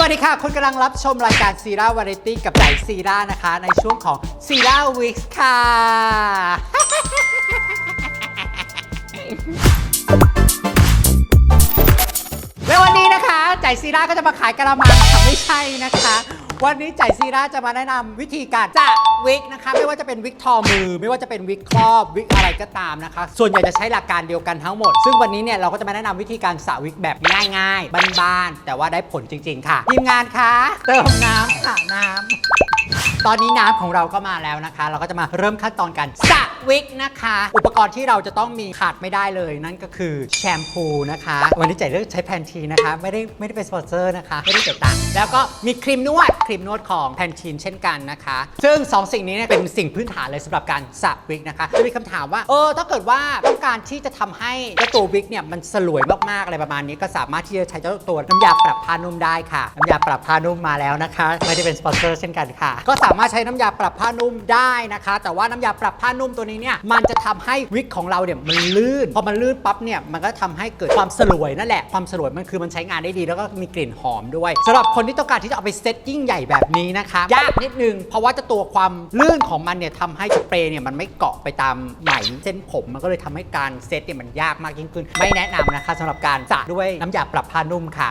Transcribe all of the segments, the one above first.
สวัสดีค่ะ คุณกำลังรับชมรายการซีร่าวาไรตี้กับใจซีร่านะคะ ในช่วงของซีร่าวิกค่ะ และวันนี้นะคะ ใจซีร่าก็จะมาขายกระมังค่ะไม่ใช่นะคะ วันนี้จ่ายซีราจะมาแนะนำวิธีการจะวิกนะคะ ไม่ว่าจะเป็นวิกทอมือ ไม่ว่าจะเป็นวิกครอบวิกอะไรก็ตามนะคะ ส่วนใหญ่จะใช้หลักการเดียวกันทั้งหมด ซึ่งวันนี้เนี่ยเราก็จะมาแนะนำวิธีการสระวิกแบบง่ายๆบ้านๆแต่ว่าได้ผลจริง ๆ ค่ะทีมงานคะเติมน้ำค่ะน้ำ ตอนนี้น้ำของเราก็มาแล้วนะคะ เราก็จะมาเริ่มขั้นตอนการสระวิกนะคะ อุปกรณ์ที่เราจะต้องมีขาดไม่ได้เลย นั่นก็คือแชมพูนะคะ วันนี้ใจเลือกใช้แพนทีนะคะ ไม่ได้ไม่ได้เป็นสปอนเซอร์นะคะ ไม่ได้เสียตังค์แล้วก็มีครีมนวดครีมนวดของแพนทีนเช่นกันนะคะ ซึ่ง 2 สิ่งนี้เนี่ยเป็นสิ่งพื้นฐานเลยสำหรับการสระวิกนะคะจะมีคำถามว่าเออถ้าเกิดว่าต้องการที่จะทำให้เจ้าตัววิกเนี่ยมันสลวยมากๆอะไรประมาณนี้ ก็สามารถที่จะใช้เจ้าตัวน้ำยาปรับผ้านุ่มได้ค่ะน้ำยาปรับผ้านุ่มมาแล้วนะคะ ไม่ได้เป็นสปอนเซอร์เช่นกันค่ะ ก็สามารถใช้น้ำยาปรับผ้านุ่มได้นะคะ แต่ว่าน้ำยาปรับผ้านุ่มตัวนี้เนี่ยมันจะทำให้วิกของเราเนี่ยมันลื่น พอมันลื่นปั๊บเนี่ยมันก็ทำให้เกิดความสลวยนั่นแหละความสลวยมันคือมันใช้งานได้ดีแล้วก็มีกลิ่นหอมด้วยสำหรับคนที่ต้องการที่จะเอาไปเซตยิ่งใหญ่แบบนี้นะคะยากนิดนึงเพราะว่าจะตัวความลื่นของมันเนี่ยทำให้สเปรย์เนี่ยมันไม่เกาะไปตามไหมเส้นผม มันก็เลยทำให้การเซตเนี่ยมันยากมากยิ่งขึ้น ไม่แนะนำนะคะสำหรับการสระด้วยน้ำยาปรับผ้านุ่มค่ะ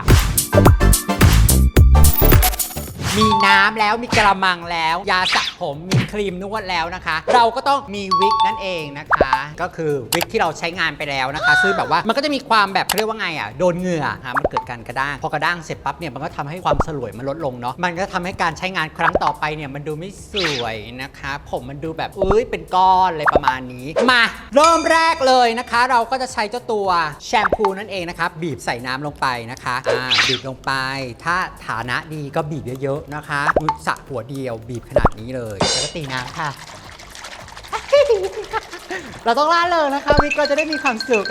มีน้ำแล้วมีกระมังแล้ว ยาสระผมมีครีมนวดแล้วนะคะ เราก็ต้องมีวิกนั่นเองนะคะ ก็คือวิกที่เราใช้งานไปแล้วนะคะซึ่งแบบว่ามันก็จะมีความแบบเขาเรียกว่าไงอะโดนเหงื่อนะคะมันเกิดการกระด้างพอกระด้างเสร็จปั๊บเนี่ยมันก็ทำให้ความสลวยมันลดลงเนาะมันก็ทำให้การใช้งานครั้งต่อไปเนี่ยมันดูไม่สวยนะคะ ผมมันดูแบบเอ้ยเป็นก้อนอะไรประมาณนี้ มาเริ่มแรกเลยนะคะ เราก็จะใช้เจ้าตัวแชมพูนั่นเองนะคะบีบใส่น้ำลงไปนะคะอ่าบีบลงไป ถ้าฐานะดีก็บีบเยอะนะคะสระหัวเดียวบีบขนาดนี้เลยแล้วก็ตีน้ำค่ะ เราต้องล่าเลยนะคะ วิกเราจะได้มีความสุข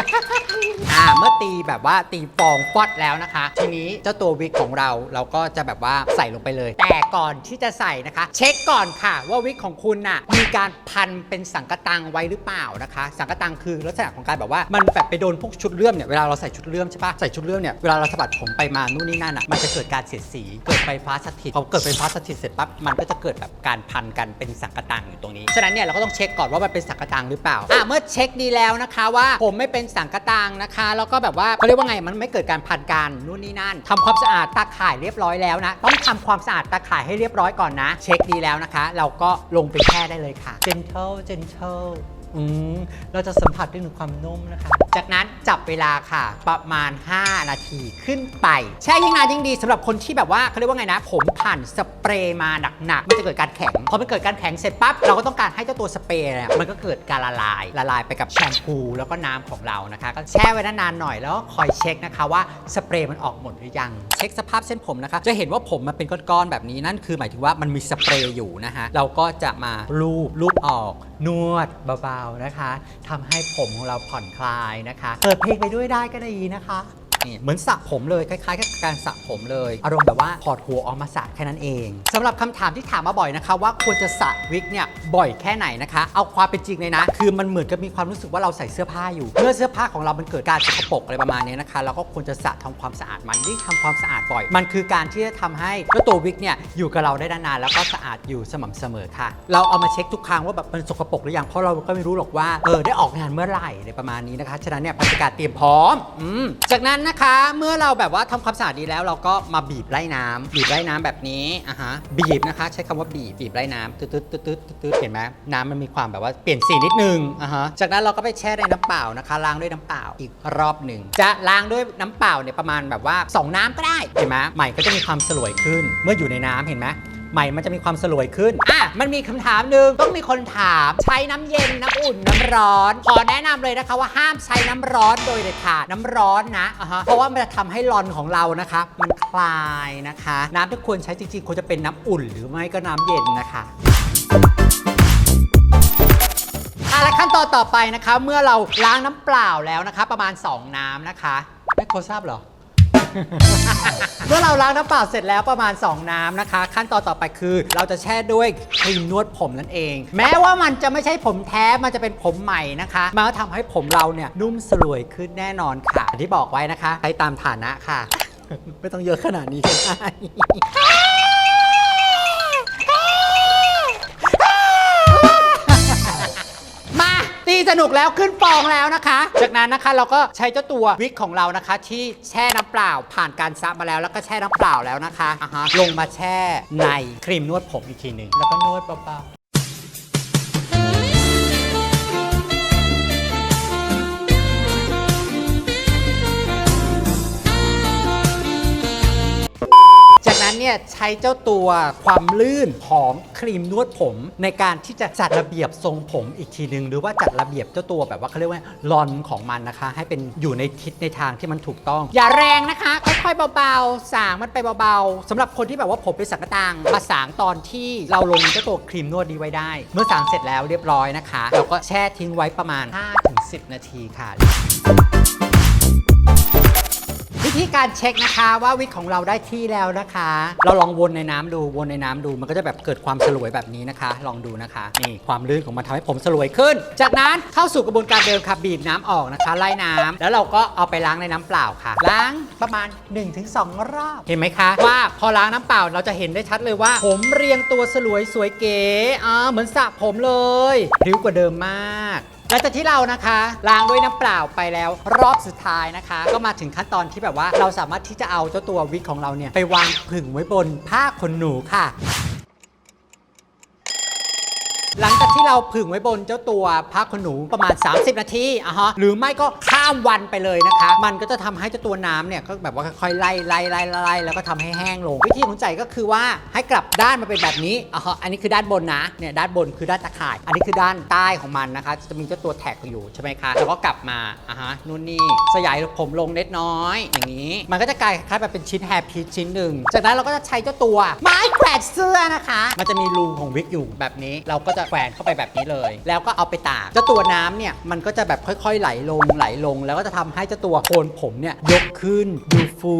อ่าเมื่อตีแบบว่าตีฟองฟอดแล้วนะคะ ทีนี้เจ้าตัววิกของเราเราก็จะแบบว่าใส่ลงไปเลย แต่ก่อนที่จะใส่นะคะ เช็คก่อนค่ะ ว่าวิกของคุณน่ะมีการพันเป็นสังกะตังไว้หรือเปล่านะคะ สังกะตังคือลักษณะของการแบบว่ามันแบบไปโดนพวกชุดเลื่อมเนี่ยเวลาเราใส่ชุดเลื่อมใช่ปะใส่ชุดเลื่อมเนี่ยเวลาเราสะบัดผมไปมานู่นนี่นั่นอะมันจะเกิดการเสียดสีเกิดไฟฟ้าสถิตพอเกิดไฟฟ้าสถิตเสร็จปั๊บมันก็จะเกิดแบบการพันกันเป็นสังกะตังอยู่ตรงนี้ฉะนั้นเนี่ยเราก็ต้องเช็คก่อนว่ามันเป็นสังกะตังหรือเปล่าอะเมื่อเช็คดีแล้วนะคะว่าผมไม่เป็นสังกะตังนะคะ แล้วก็แบบว่าเขาเรียกว่าไงมันไม่เกิดการพันกันนู่นนี่นั่นทำความสะอาดตาข่ายเรียบร้อยแล้วนะ ต้องทำความสะอาดตาข่ายให้เรียบร้อยก่อนนะ เช็คดีแล้วนะคะ เราก็ลงไปแช่ได้เลยค่ะ gentle gentle อืมเราจะสัมผัสได้ถึงความนุ่มนะคะ จากนั้นจับเวลาค่ะ ประมาณ 5 นาทีขึ้นไป แช่ยิ่งนานยิ่งดีสำหรับคนที่แบบว่าเขาเรียกว่าไงนะ ผมผ่านสเปรย์มาหนักๆมันจะเกิดการแข็งพอมันเกิดการแข็งเสร็จปั๊บเราก็ต้องการให้เจ้าตัวสเปรย์เนี่ยมันก็เกิดการละลายละลายไปกับแชมพูแล้วก็น้ำของเรานะคะ ก็แช่ไว้นานๆหน่อยแล้วคอยเช็คนะคะว่าสเปรย์มันออกหมดหรือยังเช็คสภาพเส้นผมนะคะจะเห็นว่าผมมันเป็นก้อนๆแบบนี้นั่นคือหมายถึงว่ามันมีสเปรย์อยู่นะคะเราก็จะมาลูบลูบออกนวดเบาๆนะคะทำให้ผมของเราผ่อนคลายนะคะ เปิดเพลงไปด้วยได้ก็ได้นะคะ นี่เหมือนสระผมเลยคล้ายๆกับการสระผมเลย อารมณ์แบบว่าถอดหัวออกมาสระแค่นั้นเองสำหรับคำถามที่ถามมาบ่อยนะคะ ว่าควรจะสระวิกเนี่ยบ่อยแค่ไหนนะคะ เอาความเป็นจริงเลยนะ คือมันเหมือนกับมีความรู้สึกว่าเราใส่เสื้อผ้าอยู่เมื่อเสื้อผ้าของเรามันเกิดการสกปรกอะไรประมาณนี้นะคะเราก็ควรจะสระทำความสะอาดมันยิ่งทำความสะอาดบ่อย มันคือการที่จะทำให้ตัววิกเนี่ยอยู่กับเราได้นานๆแล้วก็สะอาดอยู่สม่ำเสมอค่ะ เราเอามาเช็คทุกครั้งว่าแบบมันสกปรกหรือยังเพราะเราก็ไม่รู้หรอกว่าเออได้ออกงานเมื่อไหร่อะไรประมาณนี้นะคะฉะนั้นเนี่ยบรรยากาศเตรียมพร้อมอืมจากนั้นนะคะ เมื่อเราแบบว่าทำความสะอาดดีแล้วเราก็มาบีบไล่น้ำบีบไล่น้ำแบบนี้อะฮะบีบนะคะ ใช้คำว่าบีบบีบไล่น้ำตืดตืดตืดตืดเห็นไหมน้ำมันมีความแบบว่าเปลี่ยนสีนิดนึงอะฮะจากนั้นเราก็ไปแช่ในน้ำเปล่านะคะล้างด้วยน้ำเปล่าอีกรอบหนึ่งจะล้างด้วยน้ำเปล่าเนี่ยประมาณแบบว่าสองน้ำก็ได้เห็นไหมใหม่ก็จะมีความสลวยขึ้น เมื่ออยู่ในน้ำเห็นไหม ใหม่มันจะมีความสลวยขึ้น อะ มันมีคำถามหนึ่งต้องมีคนถาม ใช้น้ำเย็น น้ำอุ่น น้ำร้อน ขอแนะนำเลยนะคะว่าห้ามใช้น้ำร้อนโดยเด็ดขาด น้ำร้อนนะอะฮะเพราะว่ามันจะทำให้รอนของเรานะคะ มันคลายนะคะ น้ำที่ควรใช้จริงๆควรจะเป็นน้ำอุ่น หรือไม่ก็น้ำเย็นนะคะ อะและขั้นตอนต่อไปนะคะ เมื่อเราล้างน้ำเปล่าแล้วนะคะ ประมาณ 2 น้ำนะคะไม่โคทราบเหรอ เมื่อเราล้างน้ำเปล่าเสร็จแล้วประมาณ 2 น้ำนะคะ ขั้นตอนต่อไปคือ เราจะแช่ด้วยครีมนวดผมนั่นเอง แม้ว่ามันจะไม่ใช่ผมแท้มันจะเป็นผมใหม่นะคะมันก็ทำให้ผมเราเนี่ยนุ่มสลวยขึ้นแน่นอนค่ะที่บอกไว้นะคะใช้ตามฐานะค่ะ ไม่ต้องเยอะขนาดนี้ก็ได้ สนุกแล้วขึ้นฟองแล้วนะคะ จากนั้นนะคะเราก็ใช้เจ้าตัววิกของเรานะคะ ที่แช่น้ำเปล่าผ่านการซับมาแล้วแล้วก็แช่น้ำเปล่าแล้วนะคะอ่าฮะลงมาแช่ในครีมนวดผมอีกทีหนึ่งแล้วก็นวดเบาๆ เนี่ยใช้เจ้าตัวความลื่นของครีมนวดผม ในการที่จะจัดระเบียบทรงผมอีกทีหนึ่งหรือว่าจัดระเบียบเจ้าตัวแบบว่าเขาเรียกว่าลอนของมันนะคะ ให้เป็นอยู่ในทิศในทางที่มันถูกต้อง อย่าแรงนะคะค่อยๆเบาๆสางมันไปเบาๆสำหรับคนที่แบบว่าผมเป็นสังกตังมาสางตอนที่เราลงเจ้าตัวครีมนวดดีไว้ได้ เมื่อสางเสร็จแล้วเรียบร้อยนะคะ เราก็แช่ทิ้งไว้ประมาณ 5-10 นาทีค่ะ ธีการเช็คนะคะว่าวิกของเราได้ที่แล้วนะคะ เราลองวนในน้ำดูวนในน้ำดูมันก็จะแบบเกิดความสลวยแบบนี้นะคะ ลองดูนะคะนี่ความลื่นของมันทำให้ผมสลวยขึ้น จากนั้นเข้าสู่กระบวนการเดิมค่ะบีบน้ำออกนะคะไล่น้ำแล้วเราก็เอาไปล้างในน้ำเปล่าค่ะ ล้างประมาณ 1-2 รอบเห็นไหมคะว่าพอล้างน้ำเปล่าเราจะเห็นได้ชัดเลยว่า ผมเรียงตัวสลวยสวยเก๋อ่าเหมือนสระผมเลยริ้วกว่าเดิมมาก หลังจากที่เรานะคะล้างด้วยน้ำเปล่าไปแล้ว รอบสุดท้ายนะคะ ก็มาถึงขั้นตอนที่แบบว่า เราสามารถที่จะเอาเจ้าตัววิกของเราเนี่ยไปวางผึ่งไว้บนผ้าขนหนูค่ะ หลังจากที่เราผึ่งไว้บนเจ้าตัวผ้าขนหนูประมาณ 30 นาทีอะฮะหรือไม่ก็คามวันไปเลยนะคะ มันก็จะทำให้เจ้าตัวน้ำเนี่ยก็แบบว่าค่อยๆไล่ไล่ไล่ไล่แล้วก็ทำให้แห้งลง วิธีของใจก็คือว่าให้กลับด้านมาเป็นแบบนี้อะฮะอันนี้คือด้านบนนะเนี่ยด้านบนคือด้านตะข่าย อันนี้คือด้านใต้ของมันนะคะ จะมีเจ้าตัวแท็กอยู่ใช่ไหมคะแล้วก็กลับมาอะฮะนู่นนี่สยายผมลงเล็กน้อย อย่างนี้ มันก็จะกลายคล้ายแบบเป็นชิ้นแฮร์พีชชิ้นหนึ่งจากนั้นเราก็จะใช้เจ้าตัวไม้แขวนเสื้อนะคะ มันจะมีรูของวิกอยู่แบบนี้ เราก็จะแขวนเข้าไปแบบนี้เลย แล้วก็เอาไปตากเจ้าตัวน้ำเนี่ยมันก็จะแบบค่อย ๆ ไหลลงไหลลงแล้วก็จะทำให้เจ้าตัวโคนผมเนี่ยยกขึ้นดูฟู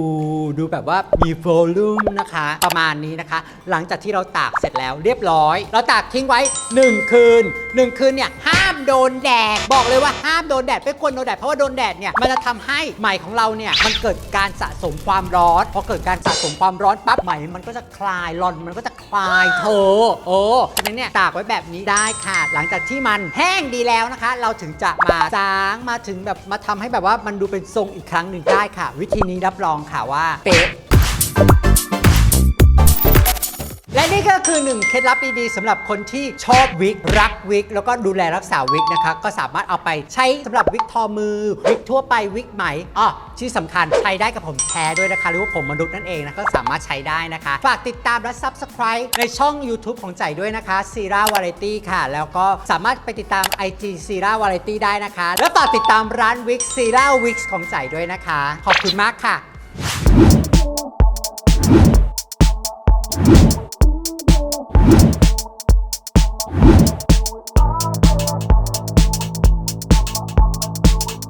ดูแบบว่ามีโวลูมนะคะ ประมาณนี้นะคะ หลังจากที่เราตากเสร็จแล้วเรียบร้อย เราตากทิ้งไว้ 1 คืน 1 คืนเนี่ยห้ามโดนแดดบอกเลยว่าห้ามโดนแดดไม่ควรโดนแดดเพราะว่าโดนแดดเนี่ยมันจะทำให้ไหมของเราเนี่ยมันเกิดการสะสมความร้อนพอเกิดการสะสมความร้อนปั๊บไหมมันก็จะคลายรอนมันก็จะคลายเธอโอ้ฉะนั้นเนี่ยตากไว้แบบนี้ได้ค่ะ หลังจากที่มันแห้งดีแล้วนะคะ เราถึงจะมาจางมาถึงแบบมาทำให้แบบว่ามันดูเป็นทรงอีกครั้งหนึ่งได้ค่ะ วิธีนี้รับรองค่ะว่าเป๊ะ ก็คือหนึ่งเคล็ดลับดีๆสำหรับคนที่ชอบวิก รักวิก แล้วก็ดูแลรักษาวิกนะคะ ก็สามารถเอาไปใช้สำหรับวิกทอมือ วิกทั่วไปวิกไหมอ๋อที่สำคัญใช้ได้กับผมแท้ด้วยนะคะ หรือว่าผมมนุษย์นั่นเองนะก็สามารถใช้ได้นะคะ ฝากติดตามและ Subscribe ในช่อง YouTube ของใจด้วยนะคะซีรา Variety ค่ะ แล้วก็สามารถไปติดตาม IG ซีรา Variety ได้นะคะ และฝากติดตามร้านวิกซีราวิกของใจด้วยนะคะ ขอบคุณมากค่ะ